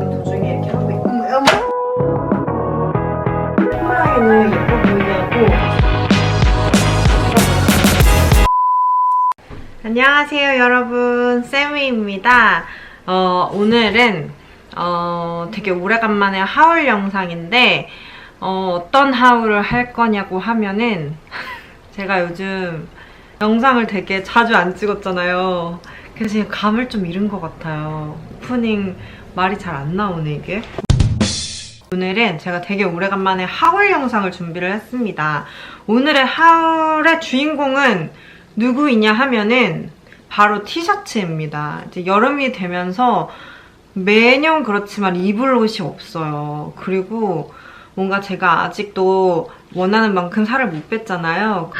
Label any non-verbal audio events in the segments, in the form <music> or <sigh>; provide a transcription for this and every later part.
도중에 이렇게 하고 있고 어머 호랑이는 예뻐 보이냐고. 안녕하세요 여러분. 쌤이입니다. 어, 오늘은 어, 되게 오래간만에 하울 영상인데 어, 어떤 하울을 할 거냐고 하면은 <laughs> 제가 요즘 영상을 되게 자주 안 찍었잖아요. 그래서 지금 감을 좀 잃은 것 같아요. 오프닝 말이 잘 안 나오네, 이게. 오늘은 제가 되게 오래간만에 하울 영상을 준비를 했습니다. 오늘의 하울의 주인공은 누구이냐 하면은 바로 티셔츠입니다. 이제 여름이 되면서 매년 그렇지만 입을 옷이 없어요. 그리고 뭔가 제가 아직도 원하는 만큼 살을 못 뺐잖아요.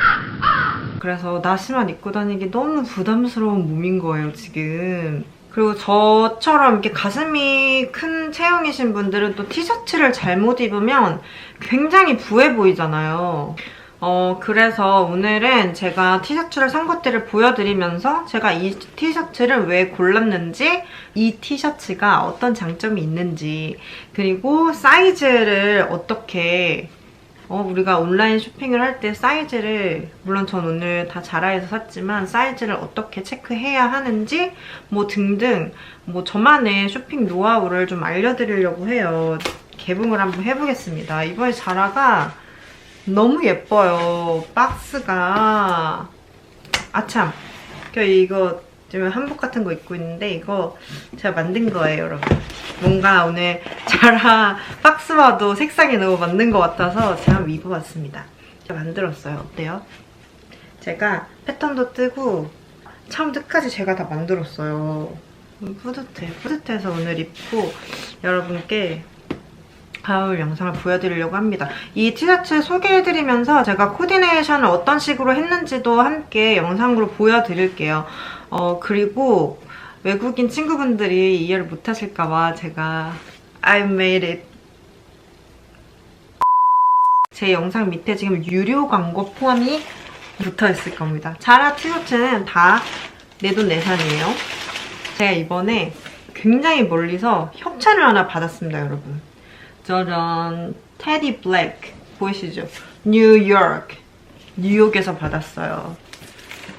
그래서 나시만 입고 다니기 너무 부담스러운 몸인 거예요, 지금. 그리고 저처럼 이렇게 가슴이 큰 체형이신 분들은 또 티셔츠를 잘못 입으면 굉장히 부해 보이잖아요. 어, 그래서 오늘은 제가 티셔츠를 산 것들을 보여드리면서 제가 이 티셔츠를 왜 골랐는지, 이 티셔츠가 어떤 장점이 있는지, 그리고 사이즈를 어떻게 어, 우리가 온라인 쇼핑을 할 때 사이즈를 물론 전 오늘 다 자라에서 샀지만 사이즈를 어떻게 체크해야 하는지 뭐 등등 뭐 저만의 쇼핑 노하우를 좀 알려드리려고 해요. 개봉을 한번 해보겠습니다. 이번에 자라가 너무 예뻐요. 박스가 아참 저 이거 지금 한복 같은 거 입고 있는데 이거 제가 만든 거예요, 여러분. 뭔가 오늘 자라 박스와도 색상이 너무 맞는 것 같아서 제가 한번 입어봤습니다. 제가 만들었어요. 어때요? 제가 패턴도 뜨고 처음부터 끝까지 제가 다 만들었어요. 음, 뿌듯해. 뿌듯해서 오늘 입고 여러분께 하울 영상을 보여드리려고 합니다. 이 티셔츠 소개해드리면서 제가 코디네이션을 어떤 식으로 했는지도 함께 영상으로 보여드릴게요. 어, 그리고 외국인 친구분들이 이해를 못하실까봐 제가 I made it 제 영상 밑에 지금 유료 광고 포함이 붙어 있을 겁니다. 자라 티셔츠는 다 내 돈 내산이에요. 제가 이번에 굉장히 멀리서 협찬을 하나 받았습니다, 여러분. 저런 테디 블랙 보이시죠? 뉴욕 뉴욕에서 받았어요.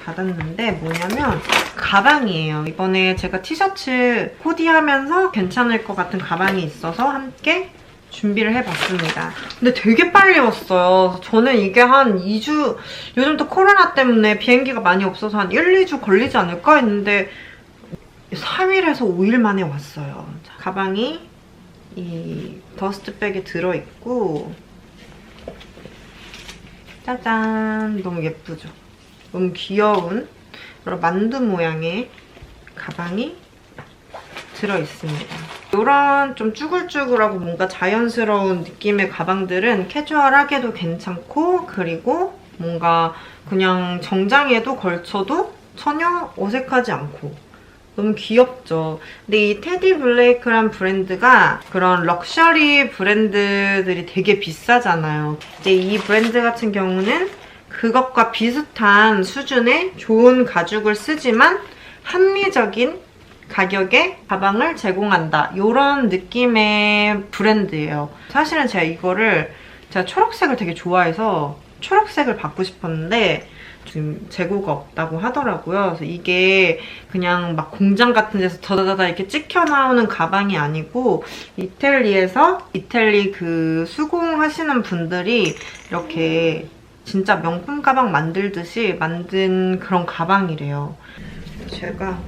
받았는데 뭐냐면 가방이에요. 이번에 제가 티셔츠 코디하면서 괜찮을 것 같은 가방이 있어서 함께 준비를 해봤습니다. 근데 되게 빨리 왔어요. 저는 이게 한 2주, 요즘 또 코로나 때문에 비행기가 많이 없어서 한 1, 2주 걸리지 않을까 했는데 3일에서 5일 만에 왔어요. 자, 가방이 이 더스트백에 들어있고 짜잔 너무 예쁘죠? 너무 귀여운 여러 만두 모양의 가방이 들어있습니다. 이런 좀 쭈글쭈글하고 뭔가 자연스러운 느낌의 가방들은 캐주얼하게도 괜찮고 그리고 뭔가 그냥 정장에도 걸쳐도 전혀 어색하지 않고 너무 귀엽죠. 근데 이 테디 블레이크란 브랜드가 그런 럭셔리 브랜드들이 되게 비싸잖아요. 이제 이 브랜드 같은 경우는 그것과 비슷한 수준의 좋은 가죽을 쓰지만 합리적인 가격에 가방을 제공한다. 이런 느낌의 브랜드예요. 사실은 제가 이거를 제가 초록색을 되게 좋아해서 초록색을 받고 싶었는데 지금 재고가 없다고 하더라고요. 그래서 이게 그냥 막 공장 같은 데서 더다다다 이렇게 찍혀 나오는 가방이 아니고 이탈리에서 이탈리 그 수공하시는 분들이 이렇게 진짜 명품 가방 만들듯이 만든 그런 가방이래요. 제가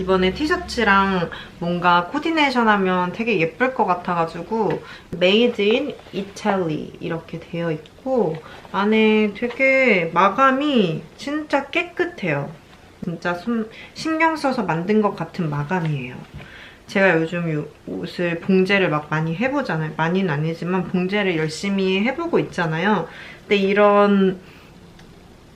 이번에 티셔츠랑 뭔가 코디네이션 하면 되게 예쁠 것 같아가지고 Made in Italy 이렇게 되어 있고 안에 되게 마감이 진짜 깨끗해요. 진짜 손, 신경 써서 만든 것 같은 마감이에요. 제가 요즘 이 옷을 봉제를 막 많이 해보잖아요. 많이는 아니지만 봉제를 열심히 해보고 있잖아요. 근데 이런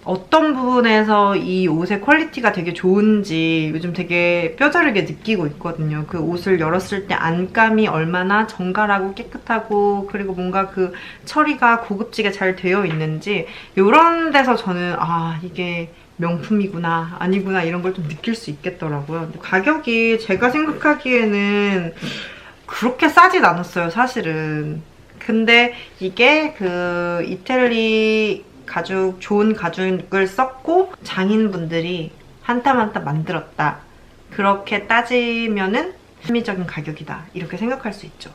어떤 부분에서 이 옷의 퀄리티가 되게 좋은지 요즘 되게 뼈저리게 느끼고 있거든요. 그 옷을 열었을 때 안감이 얼마나 정갈하고 깨끗하고 그리고 뭔가 그 처리가 고급지게 잘 되어 있는지 이런 데서 저는 아 이게 명품이구나 아니구나 이런 걸 좀 느낄 수 있겠더라고요. 가격이 제가 생각하기에는 그렇게 싸진 않았어요, 사실은. 근데 이게 그 이태리 가죽 좋은 가죽을 썼고 장인분들이 한 땀 한 땀 만들었다. 그렇게 따지면은 합리적인 가격이다. 이렇게 생각할 수 있죠.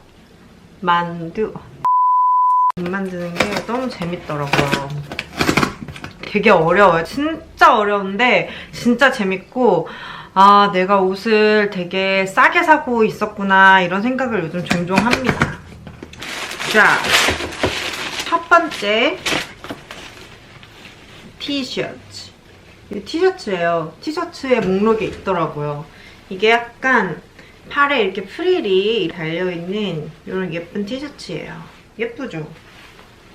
만두. 못 만드는 게 너무 재밌더라고요. 되게 어려워요. 진짜 어려운데 진짜 재밌고 아 내가 옷을 되게 싸게 사고 있었구나 이런 생각을 요즘 종종 합니다. 자, 첫 번째 티셔츠. 이 티셔츠예요. 티셔츠에 목록이 있더라고요. 이게 약간 팔에 이렇게 프릴이 달려있는 이런 예쁜 티셔츠예요. 예쁘죠?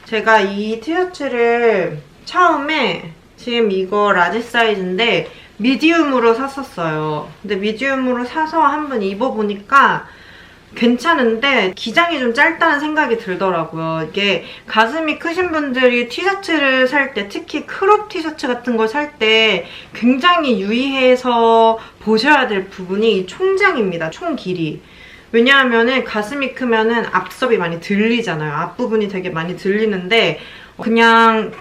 제가 이 티셔츠를 처음에 지금 이거 라지 사이즈인데 미디움으로 샀었어요. 근데 미디움으로 사서 한번 입어보니까 괜찮은데 기장이 좀 짧다는 생각이 들더라고요. 이게 가슴이 크신 분들이 티셔츠를 살 때 특히 크롭 티셔츠 같은 걸 살 때 굉장히 유의해서 보셔야 될 부분이 이 총장입니다. 총 길이. 왜냐하면은 가슴이 크면은 앞섭이 많이 들리잖아요. 앞부분이 되게 많이 들리는데 그냥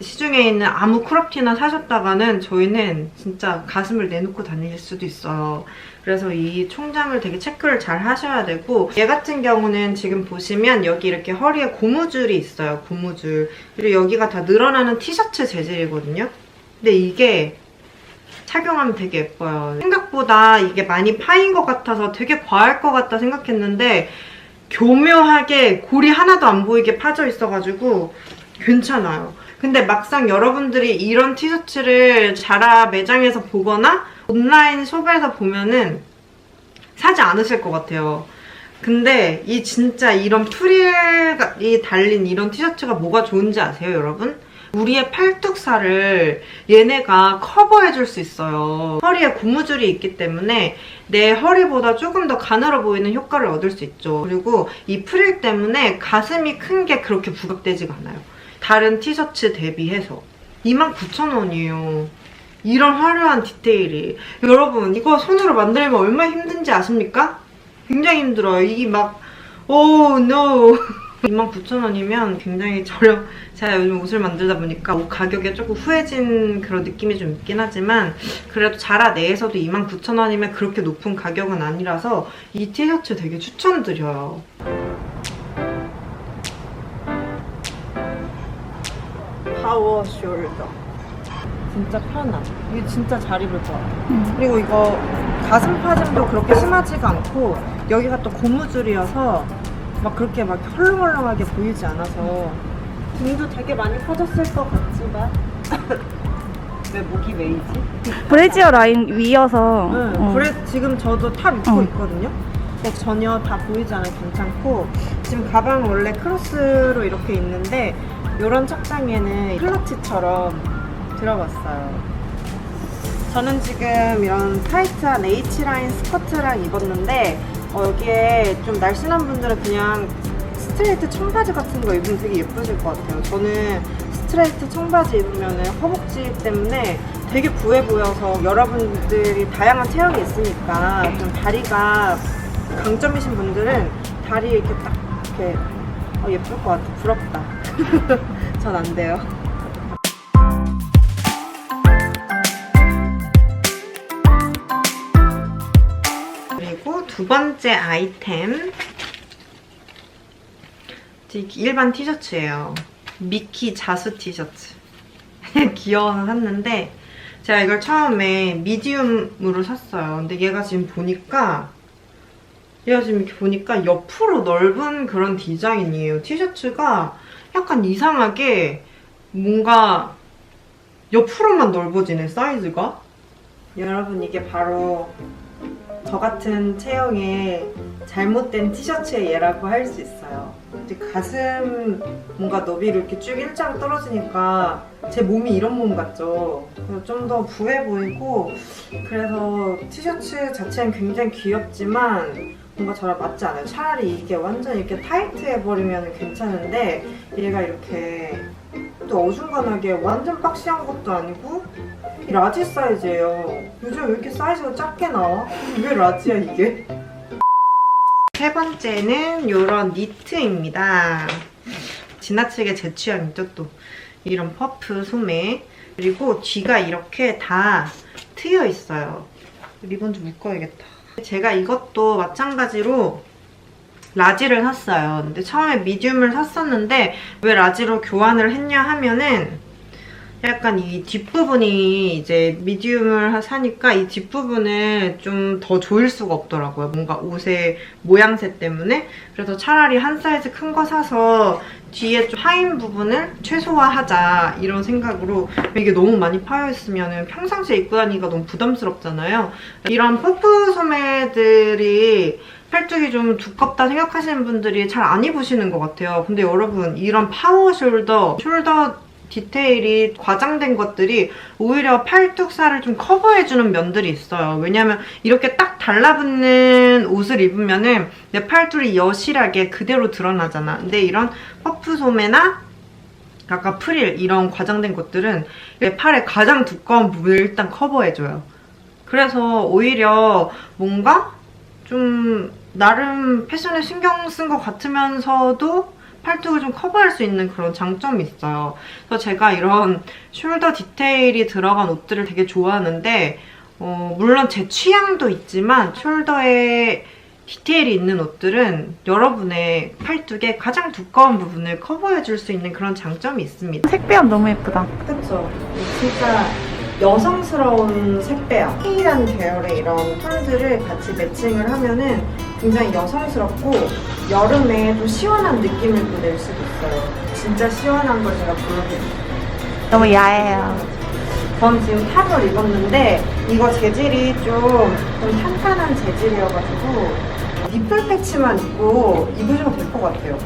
시중에 있는 아무 크롭티나 사셨다가는 저희는 진짜 가슴을 내놓고 다닐 수도 있어요. 그래서 이 총장을 되게 체크를 잘 하셔야 되고 얘 같은 경우는 지금 보시면 여기 이렇게 허리에 고무줄이 있어요. 고무줄. 그리고 여기가 다 늘어나는 티셔츠 재질이거든요. 근데 이게 착용하면 되게 예뻐요. 생각보다 이게 많이 파인 것 같아서 되게 과할 것 같다 생각했는데 교묘하게 골이 하나도 안 보이게 파져 있어가지고 괜찮아요. 근데 막상 여러분들이 이런 티셔츠를 자라 매장에서 보거나 온라인 숍에서 보면은 사지 않으실 것 같아요. 근데 이 진짜 이런 프릴이 달린 이런 티셔츠가 뭐가 좋은지 아세요, 여러분? 우리의 팔뚝살을 얘네가 커버해줄 수 있어요. 허리에 고무줄이 있기 때문에 내 허리보다 조금 더 가늘어 보이는 효과를 얻을 수 있죠. 그리고 이 프릴 때문에 가슴이 큰 게 그렇게 부각되지가 않아요. 다른 티셔츠 대비해서 29,000원이에요. 이런 화려한 디테일이. 여러분, 이거 손으로 만들면 얼마나 힘든지 아십니까? 굉장히 힘들어요. 이게 막, 오, 노. 29,000원이면 굉장히 저렴. 제가 요즘 옷을 만들다 보니까 옷 가격에 조금 후해진 그런 느낌이 좀 있긴 하지만 그래도 자라 내에서도 29,000원이면 그렇게 높은 가격은 아니라서 이 티셔츠 되게 추천드려요. 파워 숄더. 진짜 편한. 이게 진짜 잘 입을 것 같아. 그리고 이거 가슴 파짐도 그렇게 심하지가 않고 여기가 또 고무줄이어서 막 그렇게 막 헐렁헐렁하게 보이지 않아서 등도 되게 많이 커졌을 것 같지만 <laughs> 왜 목이 메이지? 브래지어 라인 위여서 응, 어. 그래 지금 저도 탑 입고 어. 있거든요. 근데 전혀 다 보이지 않아 괜찮고 지금 가방 원래 크로스로 이렇게 있는데 이런 착장에는 클러치처럼 들어봤어요. 저는 지금 이런 타이트한 H라인 스커트랑 입었는데 어, 여기에 좀 날씬한 분들은 그냥 스트레이트 청바지 같은 거 입으면 되게 예쁘실 것 같아요. 저는 스트레이트 청바지 입으면 허벅지 때문에 되게 부해 보여서 여러분들이 다양한 체형이 있으니까 좀 다리가 강점이신 분들은 다리 이렇게 딱 이렇게 어, 예쁠 것 같아. 부럽다. <laughs> 전 안 돼요. 그리고 두 번째 아이템 일반 티셔츠예요. 미키 자수 티셔츠. <laughs> 귀여워서 샀는데 제가 이걸 처음에 미디움으로 샀어요. 근데 얘가 지금 보니까 얘가 지금 이렇게 보니까 옆으로 넓은 그런 디자인이에요. 티셔츠가 약간 이상하게 뭔가 옆으로만 넓어지네 사이즈가. 여러분 이게 바로 저 같은 체형의 잘못된 티셔츠의 예라고 할 수 있어요. 이제 가슴 뭔가 너비를 이렇게 쭉 일자로 떨어지니까 제 몸이 이런 몸 같죠. 좀더 부해 보이고 그래서 티셔츠 자체는 굉장히 귀엽지만 뭔가 저랑 맞지 않아요. 차라리 이게 완전 이렇게 타이트해 버리면 괜찮은데 얘가 이렇게 또 어중간하게 완전 박시한 것도 아니고 라지 사이즈예요. 요즘 왜 이렇게 사이즈가 작게 나와? 왜 라지야 이게? 세 번째는 이런 니트입니다. 지나치게 제 취향이죠 또. 이런 퍼프 소매. 그리고 뒤가 이렇게 다 트여 있어요. 리본 좀 묶어야겠다. 제가 이것도 마찬가지로 라지를 샀어요. 근데 처음에 미디움을 샀었는데 왜 라지로 교환을 했냐 하면은 약간 이 뒷부분이 이제 미디움을 사니까 이 뒷부분을 좀 더 조일 수가 없더라고요. 뭔가 옷의 모양새 때문에. 그래서 차라리 한 사이즈 큰 거 사서 뒤에 좀 하인 부분을 최소화하자 이런 생각으로 이게 너무 많이 파여있으면 평상시에 입고 다니기가 너무 부담스럽잖아요. 이런 퍼프 소매들이 팔뚝이 좀 두껍다 생각하시는 분들이 잘 안 입으시는 것 같아요. 근데 여러분 이런 파워 숄더, 숄더 디테일이 과장된 것들이 오히려 팔뚝살을 좀 커버해주는 면들이 있어요. 왜냐면 이렇게 딱 달라붙는 옷을 입으면은 내 팔뚝이 여실하게 그대로 드러나잖아. 근데 이런 퍼프 소매나 아까 프릴 이런 과장된 것들은 내 팔의 가장 두꺼운 부분을 일단 커버해줘요. 그래서 오히려 뭔가 좀 나름 패션에 신경 쓴 것 같으면서도 팔뚝을 좀 커버할 수 있는 그런 장점이 있어요. 그래서 제가 이런 숄더 디테일이 들어간 옷들을 되게 좋아하는데 어, 물론 제 취향도 있지만 숄더에 디테일이 있는 옷들은 여러분의 팔뚝의 가장 두꺼운 부분을 커버해줄 수 있는 그런 장점이 있습니다. 색배합 너무 예쁘다. 그쵸. 진짜 여성스러운 색배야. K라는 계열의 이런 톤들을 같이 매칭을 하면은 굉장히 여성스럽고 여름에 좀 시원한 느낌을 또 낼 수도 있어요. 진짜 시원한 걸 제가 보여드릴게요. 너무 야해요. 전 지금 탑을 입었는데 이거 재질이 좀, 좀 탄탄한 재질이어가지고 니플 패치만 입고 입으셔도 될 것 같아요.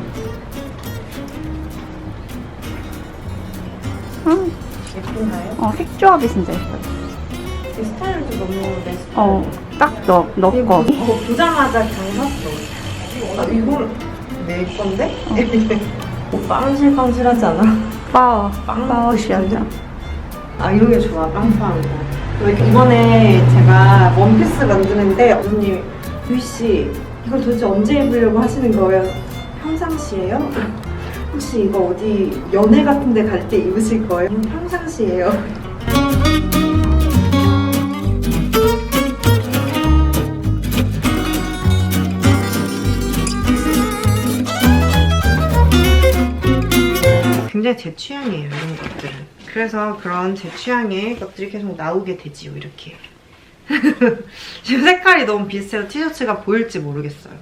응. 예쁜가요? 어, 색조합이 진짜 예뻐. 이 스타일도 너무 내 스타일. 어, 딱 너, 너 거. 어, 보자마자 그냥 샀어. 아, 이건 내 건데? 어, <laughs> 빵실빵실하지 않아? 빵 파워 시원자. 아, 이런 게 좋아, 빵빵한 거. 이번에 제가 원피스 만드는데, 어머님, 유희씨, 이걸 도대체 언제 입으려고 하시는 거예요? 평상시에요? 혹시 이거 어디 연애 같은 데 갈 때 입으실 거예요? 음, 평상시에요. 굉장히 제 취향이에요, 이런 것들은. 그래서 그런 제 취향의 것들이 계속 나오게 되지요, 이렇게. <laughs> 지금 색깔이 너무 비슷해서 티셔츠가 보일지 모르겠어요.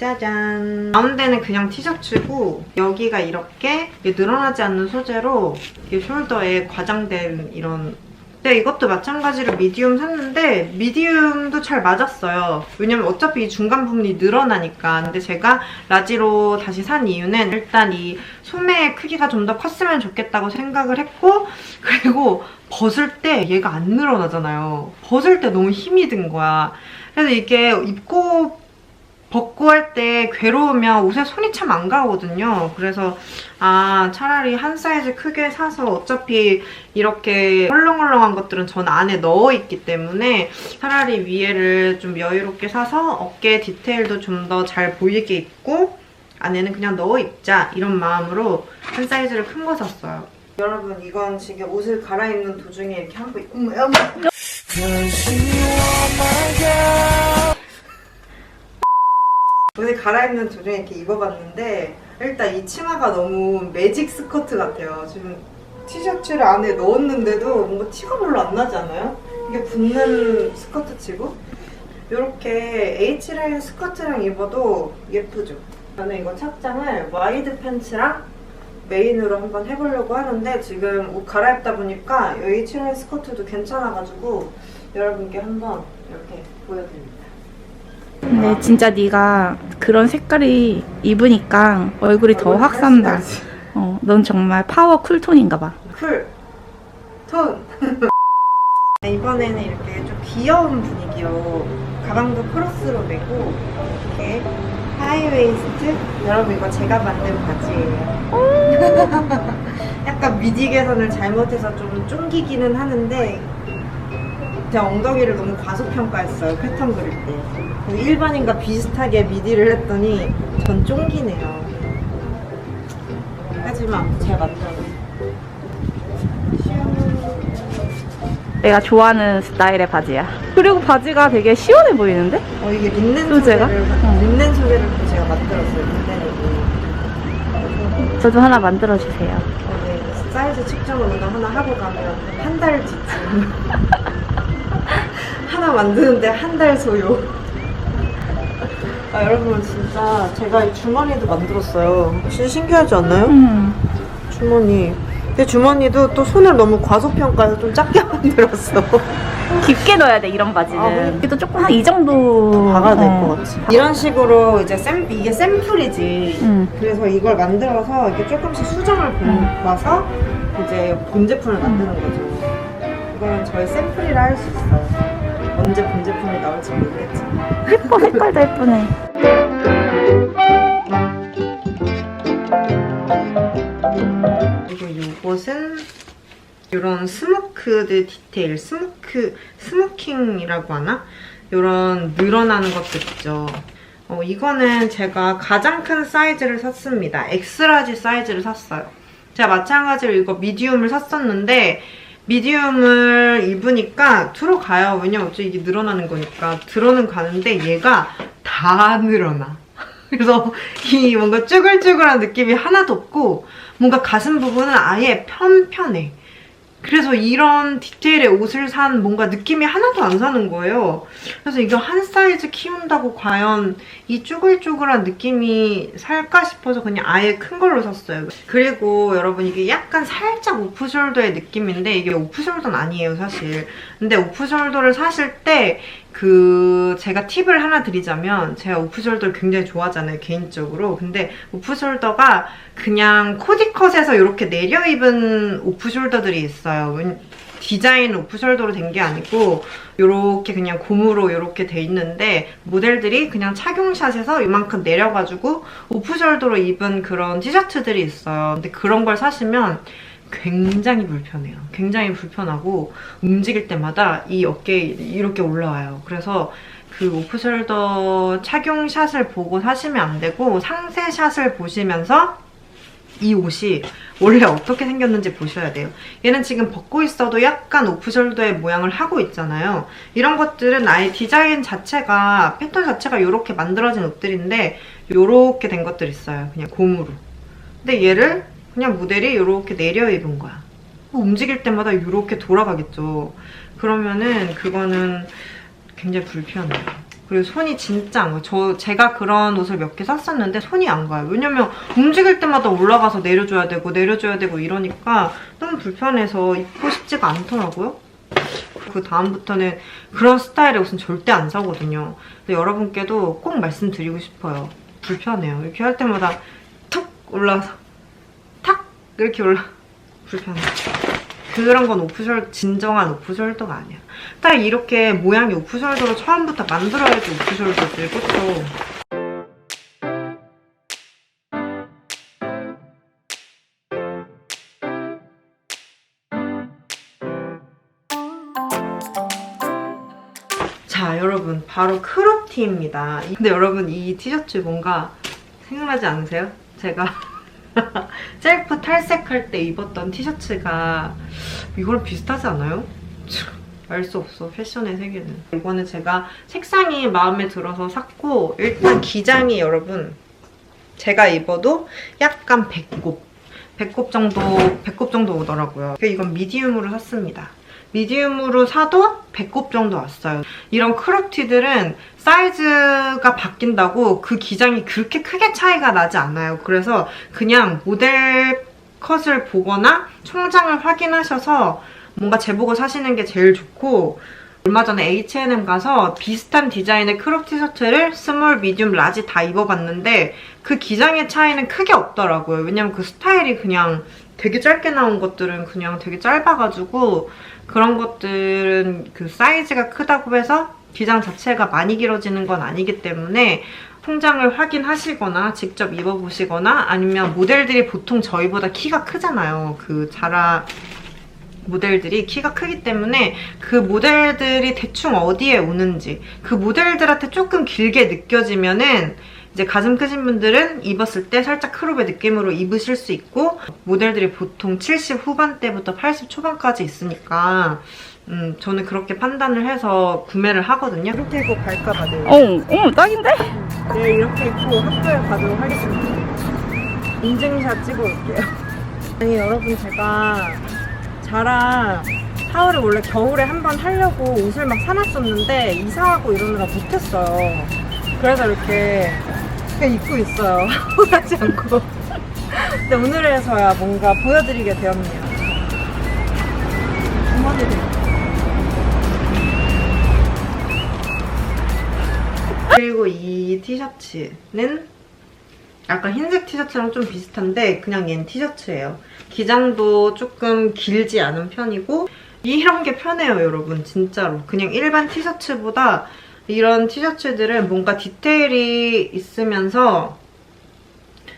짜잔. 가운데는 그냥 티셔츠고 여기가 이렇게 늘어나지 않는 소재로 이 숄더에 과장된 이런 근데 이것도 마찬가지로 미디움 샀는데 미디움도 잘 맞았어요. 왜냐면 어차피 이 중간 부분이 늘어나니까. 근데 제가 라지로 다시 산 이유는 일단 이 소매의 크기가 좀 더 컸으면 좋겠다고 생각을 했고 <laughs> 그리고 벗을 때 얘가 안 늘어나잖아요. 벗을 때 너무 힘이 든 거야. 그래서 이게 입고 벗고 할 때 괴로우면 옷에 손이 참 안 가거든요. 그래서 아 차라리 한 사이즈 크게 사서 어차피 이렇게 헐렁헐렁한 것들은 전 안에 넣어 있기 때문에 차라리 위에를 좀 여유롭게 사서 어깨 디테일도 좀 더 잘 보이게 입고 안에는 그냥 넣어 입자 이런 마음으로 한 사이즈를 큰 거 샀어요. 여러분 이건 지금 옷을 갈아입는 도중에 이렇게 하고 있... 어머 어머 옷을 갈아입는 도중에 이렇게 입어봤는데 일단 이 치마가 너무 매직 스커트 같아요. 지금 티셔츠를 안에 넣었는데도 뭔가 티가 별로 안 나지 않아요? 이게 붙는 스커트 치고 이렇게 H라인 스커트랑 입어도 예쁘죠? 저는 이거 착장을 와이드 팬츠랑 메인으로 한번 해보려고 하는데 지금 옷 갈아입다 보니까 이 H라인 스커트도 괜찮아가지고 여러분께 한번 이렇게 보여드립니다. 근데 진짜 네가 그런 색깔이 입으니까 얼굴이 더 확 산다. 어, 넌 정말 파워 쿨톤인가 봐. 쿨, 톤. <laughs> 이번에는 이렇게 좀 귀여운 분위기로 가방도 크로스로 메고 이렇게 하이웨이스트 여러분 이거 제가 만든 바지예요. <laughs> 약간 미디 개선을 잘못해서 좀 쫑기기는 하는데 제 엉덩이를 너무 과소평가했어요 패턴 그릴 때 일반인과 비슷하게 미디를 했더니 전 쫑기네요 하지만 제가 만들어요 내가 좋아하는 스타일의 바지야. 그리고 바지가 되게 시원해 보이는데? 어 이게 린넨 소재가? 소재를 응. 린넨 소재를 또 제가 만들었어요 린넨으로 저도 하나 만들어 주세요. 어, 네. 사이즈 측정을 오늘 하나 하고 가면 한 달 뒤쯤 <laughs> 하나 만드는데 한 달 소요 아 여러분 진짜 제가 이 주머니도 만들었어요 진짜 신기하지 않나요? 음. 주머니 근데 주머니도 또 손을 너무 과소평가해서 좀 작게 <laughs> 만들었어 깊게 넣어야 돼, 이런 바지는. 아, 그래? 그래도 조금 한 이 정도. 박아야 될 어. 것 같지 이런 식으로 이제 샘 이게 샘플이지 음. 그래서 이걸 만들어서 이렇게 조금씩 수정을 음. 봐서 이제 본 제품을 만드는 거죠. 이거는 저의 샘플이라 할 수 있어요. 언제 본 제품이 나올지 모르겠지만. 예뻐, 색깔도 예쁘네. 그리고 이것은 이런 스모크드 디테일, 스모크, 스모킹이라고 하나? 이런 늘어나는 것들 있죠. 어, 이거는 제가 가장 큰 사이즈를 샀습니다. 엑스라지 사이즈를 샀어요. 제가 마찬가지로 이거 미디움을 샀었는데 미디움을 입으니까 들어가요. 왜냐면 어차피 이게 늘어나는 거니까 들어는 가는데 얘가 다 늘어나. <laughs> 그래서 이 뭔가 쭈글쭈글한 느낌이 하나도 없고 뭔가 가슴 부분은 아예 편편해. 그래서 이런 디테일의 옷을 산 뭔가 느낌이 하나도 안 사는 거예요. 그래서 이거 한 사이즈 키운다고 과연 이 쭈글쭈글한 느낌이 살까 싶어서 그냥 아예 큰 걸로 샀어요. 그리고 여러분 이게 약간 살짝 오프숄더의 느낌인데 이게 오프숄더는 아니에요 사실. 근데 오프숄더를 사실 때 그 제가 팁을 하나 드리자면 제가 오프숄더를 굉장히 좋아하잖아요 개인적으로. 근데 오프숄더가 그냥 코디컷에서 이렇게 내려 입은 오프숄더들이 있어요. 웬- 디자인 오프숄더로 된 게 아니고 이렇게 그냥 고무로 이렇게 돼 있는데 모델들이 그냥 착용샷에서 이만큼 내려가지고 오프숄더로 입은 그런 티셔츠들이 있어요. 근데 그런 걸 사시면 굉장히 불편해요. 굉장히 불편하고 움직일 때마다 이 어깨에 이렇게 올라와요. 그래서 그 오프숄더 착용 샷을 보고 사시면 안 되고 상세 샷을 보시면서 이 옷이 원래 어떻게 생겼는지 보셔야 돼요. 얘는 지금 벗고 있어도 약간 오프숄더의 모양을 하고 있잖아요. 이런 것들은 아예 디자인 자체가 패턴 자체가 이렇게 만들어진 옷들인데 이렇게 된 것들 있어요. 그냥 고무로. 근데 얘를 그냥 모델이 이렇게 내려 입은 거야. 움직일 때마다 이렇게 돌아가겠죠. 그러면은 그거는 굉장히 불편해요. 그리고 손이 진짜 안 가요. 저 제가 그런 옷을 몇 개 샀었는데 손이 안 가요. 왜냐면 움직일 때마다 올라가서 내려줘야 되고 내려줘야 되고 이러니까 너무 불편해서 입고 싶지가 않더라고요. 그 다음부터는 그런 스타일의 옷은 절대 안 사거든요. 여러분께도 꼭 말씀드리고 싶어요. 불편해요. 이렇게 할 때마다 툭 올라가서 탁 이렇게 올라 불편해. 그런 건 오프숄 진정한 오프숄더가 아니야. 딱 이렇게 모양이 오프숄더로 처음부터 만들어야지 오프숄더지 그렇죠. 자 여러분 바로 크롭티입니다. 근데 여러분 이 티셔츠 뭔가 생각나지 않으세요? 제가 <laughs> 셀프 탈색할 때 입었던 티셔츠가 이거랑 비슷하지 않아요? 알 수 없어 패션의 세계는. 이거는 제가 색상이 마음에 들어서 샀고 일단 기장이 여러분 제가 입어도 약간 배꼽. 배꼽 정도 배꼽 정도 오더라고요. 이건 미디움으로 샀습니다 미디움으로 사도 배꼽 정도 왔어요 이런 크롭티들은 사이즈가 바뀐다고 그 기장이 그렇게 크게 차이가 나지 않아요 그래서 그냥 모델 컷을 보거나 총장을 확인하셔서 뭔가 제복을 사시는 게 제일 좋고 얼마 전에 H&M 가서 비슷한 디자인의 크롭 티셔츠를 스몰, 미디움, 라지 다 입어봤는데 그 기장의 차이는 크게 없더라고요. 왜냐면 그 스타일이 그냥 되게 짧게 나온 것들은 그냥 되게 짧아가지고 그런 것들은 그 사이즈가 크다고 해서 기장 자체가 많이 길어지는 건 아니기 때문에 통장을 확인하시거나 직접 입어보시거나 아니면 모델들이 보통 저희보다 키가 크잖아요. 그 자라 모델들이 키가 크기 때문에 그 모델들이 대충 어디에 오는지 그 모델들한테 조금 길게 느껴지면은 이제 가슴 크신 분들은 입었을 때 살짝 크롭의 느낌으로 입으실 수 있고 모델들이 보통 70 후반대부터 80 초반까지 있으니까 음, 저는 그렇게 판단을 해서 구매를 하거든요. 이렇게 입고 갈까 봐요. 어, 어, 딱인데? 네, 이렇게 입고 학교에 가도록 하겠습니다. 인증샷 찍어 올게요. <laughs> 아니, 여러분, 제가 자라 하울을 원래 겨울에 한 번 하려고 옷을 막 사놨었는데 이사하고 이러느라 못했어요. 그래서 이렇게 그냥 입고 있어요. <laughs> 하지 않고. 근데 오늘에서야 뭔가 보여드리게 되었네요. 그리고 이 티셔츠는 약간 흰색 티셔츠랑 좀 비슷한데 그냥 얘는 티셔츠예요. 기장도 조금 길지 않은 편이고 이런 게 편해요, 여러분. 진짜로. 그냥 일반 티셔츠보다 이런 티셔츠들은 뭔가 디테일이 있으면서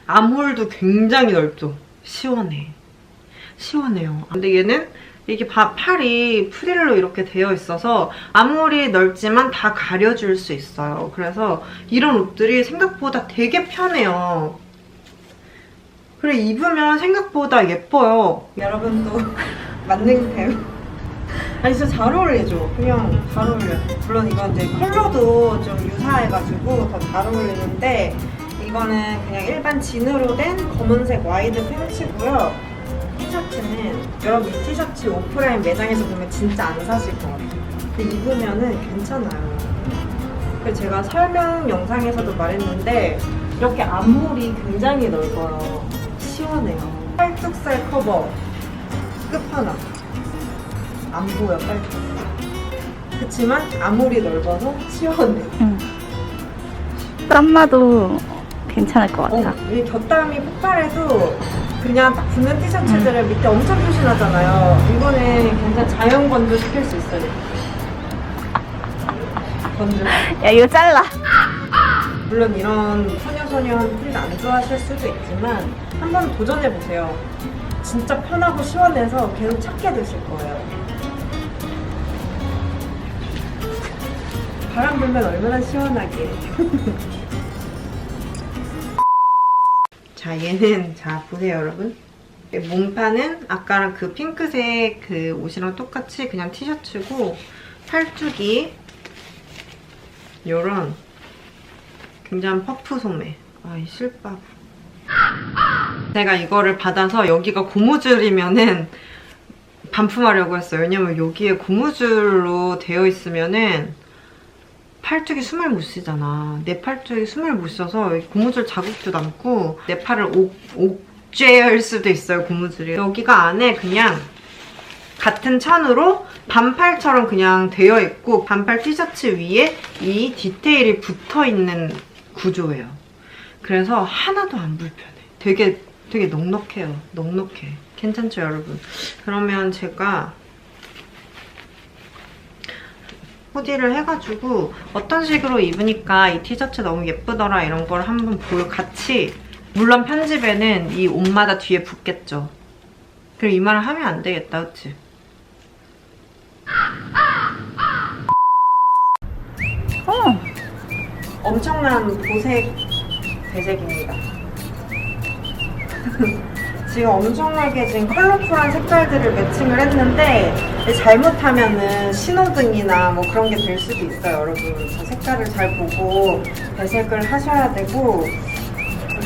암홀도 굉장히 넓죠. 시원해. 시원해요. 근데 얘는 이게 바- 팔이 프릴로 이렇게 되어 있어서 아무리 넓지만 다 가려줄 수 있어요. 그래서 이런 옷들이 생각보다 되게 편해요. 그래 입으면 생각보다 예뻐요. 여러분도 <laughs> 만능템. 아니 진짜 잘 어울리죠? 그냥 잘 어울려요. 물론 이건 이제 컬러도 좀 유사해가지고 더 잘 어울리는데 이거는 그냥 일반 진으로 된 검은색 와이드 팬츠고요. 티셔츠는 여러분 이 티셔츠 오프라인 매장에서 보면 진짜 안 사실 거예요. 근데 입으면은 괜찮아요. 그래서 제가 설명 영상에서도 말했는데 이렇게 앞물이 굉장히 넓어요. 시원해요. 팔뚝살 커버 끝판왕. 안 보여 팔뚝살. 그치만 앞물이 넓어서 시원해. 응. 땀나도 괜찮을 것 같아. 어, 이 곁땀이 폭발해도 그냥 딱 붙는 티셔츠들을 밑에 엄청 표신하잖아요. 이거는 굉장히 자연 건조 시킬 수 있어요. 건조. 야, 이거 잘라. 물론 이런 소녀소녀한 프릴 안 좋아하실 수도 있지만 한번 도전해 보세요. 진짜 편하고 시원해서 계속 찾게 되실 거예요. 바람 불면 얼마나 시원하게. <laughs> 자, 얘는 자 보세요, 여러분. 몸판은 아까랑 그 핑크색 그 옷이랑 똑같이 그냥 티셔츠고 팔뚝이 요런 굉장한 퍼프 소매. 아 이 실밥. 제가 이거를 받아서 여기가 고무줄이면은 반품하려고 했어요. 왜냐면 여기에 고무줄로 되어 있으면은 팔뚝이 숨을 못 쉬잖아. 내 팔뚝이 숨을 못 쉬어서 고무줄 자국도 남고 내 팔을 옥, 옥죄할 수도 있어요, 고무줄이. 여기가 안에 그냥 같은 천으로 반팔처럼 그냥 되어 있고 반팔 티셔츠 위에 이 디테일이 붙어 있는 구조예요. 그래서 하나도 안 불편해. 되게 되게 넉넉해요. 넉넉해. 괜찮죠, 여러분? 그러면 제가 후디를 해가지고 어떤 식으로 입으니까 이 티셔츠 너무 예쁘더라 이런 걸 한번 보여 같이 물론 편집에는 이 옷마다 뒤에 붙겠죠. 그리고 이 말을 하면 안 되겠다, 그치? 어, 엄청난 보색 배색입니다. <laughs> 지금 엄청나게 지금 컬러풀한 색깔들을 매칭을 했는데 잘못하면은 신호등이나 뭐 그런 게 될 수도 있어요, 여러분. 저 색깔을 잘 보고 배색을 하셔야 되고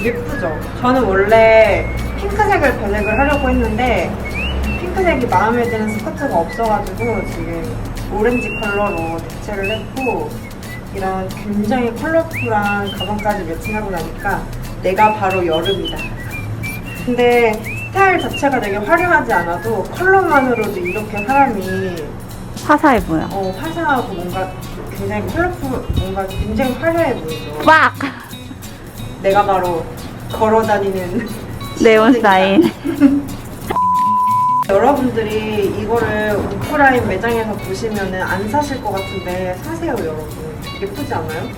예쁘죠? 저는 원래 핑크색을 배색을 하려고 했는데 핑크색이 마음에 드는 스커트가 없어가지고 지금 오렌지 컬러로 대체를 했고 이런 굉장히 컬러풀한 가방까지 매칭하고 나니까 내가 바로 여름이다. 근데 스타일 자체가 되게 화려하지 않아도 컬러만으로도 이렇게 사람이 화사해 보여. 어, 화사하고 뭔가 굉장히 컬러풀, 뭔가 굉장히 화려해 보이죠. 빡! 내가 바로 걸어다니는 <laughs> 네온 사인. <laughs> 여러분들이 이거를 오프라인 매장에서 보시면은 안 사실 것 같은데 사세요, 여러분. 예쁘지 않아요?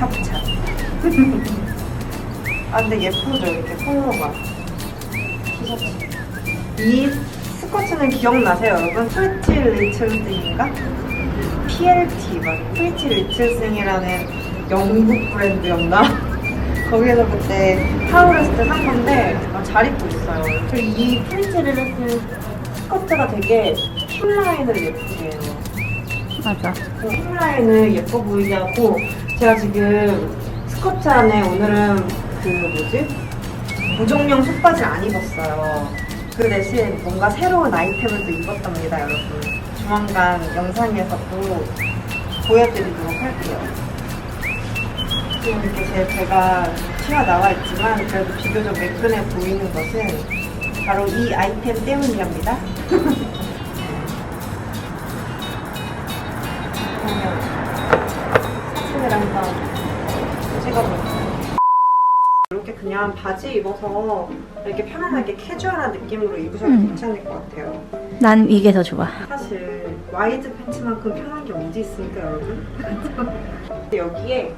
샵차. <laughs> 아 근데 예쁘죠 이렇게. 티셔츠. 이 스커트는 기억나세요 여러분? 프리티 리틀스인가? PLT 맞아. 프리티 리틀스이라는 영국 브랜드였나? <laughs> 거기에서 그때 때산 건데 아, 잘 입고 있어요. 그리고 이 프리티 리틀스 스커트가 되게 힙 라인을 예쁘게 해요. 맞아. 그 힙라인을 예뻐 보이게 하고 제가 지금 스커트 안에 오늘은 그 뭐지? 무정용 속바지를 안 입었어요. 그 대신 뭔가 새로운 아이템을 또 입었답니다, 여러분. 조만간 영상에서 또 보여드리도록 할게요. 지금 이렇게 제 배가 튀어나와 있지만 그래도 비교적 매끈해 보이는 것은 바로 이 아이템 때문이랍니다. <laughs> 그냥 바지 입어서 이렇게 편안하게 캐주얼한 느낌으로 입으셔도 음. 괜찮을 것 같아요. 난 이게 더 좋아. 사실 와이드 팬츠만큼 편한 게 어디 있습니까, 여러분? <laughs> 여기에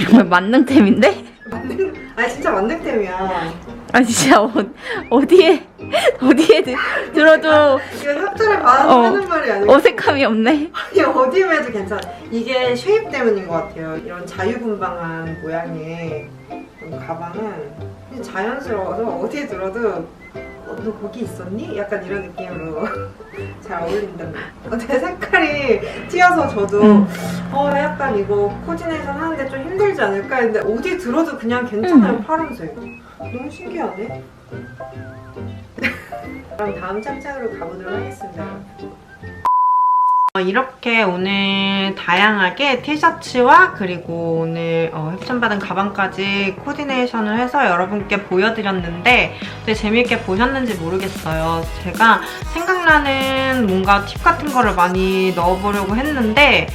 정말 만능템인데? 만능, 아니 진짜 만능템이야. 아 진짜 어, 어디에 어디에 들- 들어도 이거 협조를 받아서 어. 하는 말이 아니고 어색함이 없네. 아니 어디 매도 괜찮아. 이게 쉐입 때문인 것 같아요. 이런 자유분방한 모양의 가방은 그냥 자연스러워서 어디에 들어도 어, 너 거기 있었니? 약간 이런 느낌으로 <laughs> 잘 어울린다는. 어, 내 색깔이 튀어서 저도 음. 어 약간 이거 코디네이션 하는데 좀 힘들지 않을까 했는데 어디 들어도 그냥 괜찮아요 음. 파란색. 너무 신기하네. <laughs> 그럼 다음 짝짝으로 가보도록 하겠습니다. 어, 이렇게 오늘 다양하게 티셔츠와 그리고 오늘 어, 협찬받은 가방까지 코디네이션을 해서 여러분께 보여드렸는데 되게 재밌게 보셨는지 모르겠어요. 제가 생각나는 뭔가 팁 같은 거를 많이 넣어보려고 했는데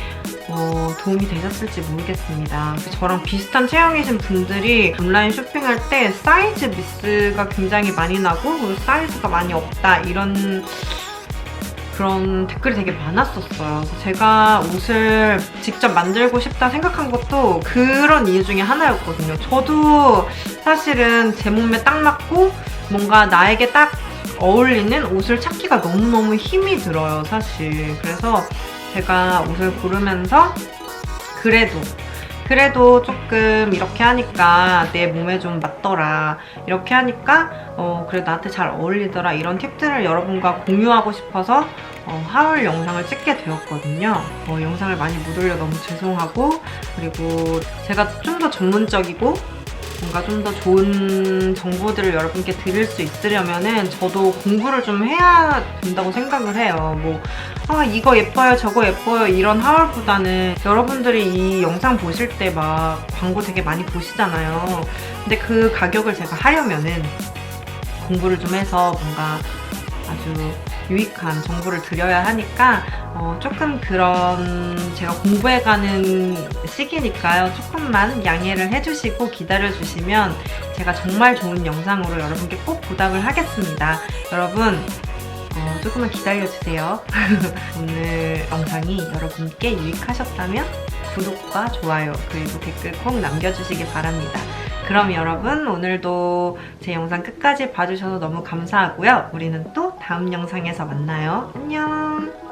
어, 도움이 되셨을지 모르겠습니다. 저랑 비슷한 체형이신 분들이 온라인 쇼핑할 때 사이즈 미스가 굉장히 많이 나고 사이즈가 많이 없다 이런 그런 댓글이 되게 많았었어요. 그래서 제가 옷을 직접 만들고 싶다 생각한 것도 그런 이유 중에 하나였거든요. 저도 사실은 제 몸에 딱 맞고 뭔가 나에게 딱 어울리는 옷을 찾기가 너무너무 힘이 들어요, 사실. 그래서 제가 옷을 고르면서 그래도 그래도 조금 이렇게 하니까 내 몸에 좀 맞더라. 이렇게 하니까 어 그래 나한테 잘 어울리더라. 이런 팁들을 여러분과 공유하고 싶어서 어, 하울 영상을 찍게 되었거든요. 어, 영상을 많이 못 올려 너무 죄송하고 그리고 제가 좀 더 전문적이고 뭔가 좀 더 좋은 정보들을 여러분께 드릴 수 있으려면은 저도 공부를 좀 해야 된다고 생각을 해요. 뭐, 아, 이거 예뻐요, 저거 예뻐요, 이런 하울보다는 여러분들이 이 영상 보실 때 막 광고 되게 많이 보시잖아요. 근데 그 가격을 제가 하려면은 공부를 좀 해서 뭔가 아주 유익한 정보를 드려야 하니까 어, 조금 그런 제가 공부해가는 시기니까요. 조금만 양해를 해주시고 기다려주시면 제가 정말 좋은 영상으로 여러분께 꼭 보답을 하겠습니다. 여러분 어, 조금만 기다려주세요. <laughs> 오늘 영상이 여러분께 유익하셨다면 구독과 좋아요 그리고 댓글 꼭 남겨주시기 바랍니다. 그럼 여러분 오늘도 제 영상 끝까지 봐주셔서 너무 감사하고요. 우리는 또 다음 영상에서 만나요. 안녕.